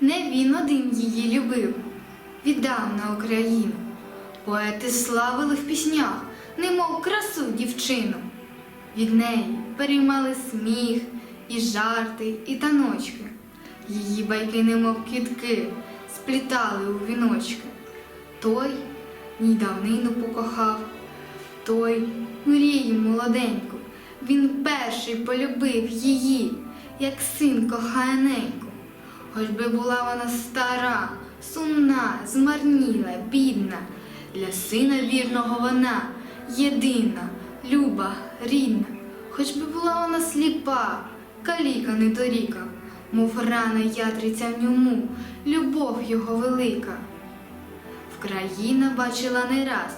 Не він один її любив, віддав на Україну. Поети славили в піснях, немов красу дівчину. Від неї переймали сміх, і жарти, і таночки. Її байки, немов квітки, сплітали у віночки. Той ній давнину покохав, той мрію молоденьку. Він перший полюбив її, як син кохає неньку. Хоч би була вона стара, сумна, змарніла, бідна, для сина вірного вона єдина, люба, рідна, хоч би була вона сліпа, каліка недоріка, мов рана ятриця в ньому, любов його велика. Вкраїна бачила не раз,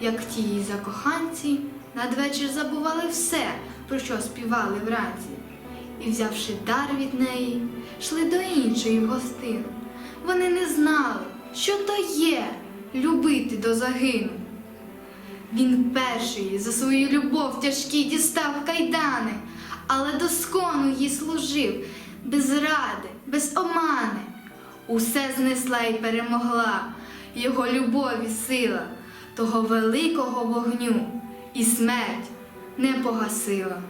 як ті закоханці надвечір забували все, про що співали вранці, і, взявши дар від неї, йшли до іншої в. Вони не знали, що то є любити до загину. Він перший за свою любов тяжкі дістав кайдани, але до скону їй служив без ради, без омани. Усе знесла й перемогла його любові сила, того великого вогню, і смерть не погасила.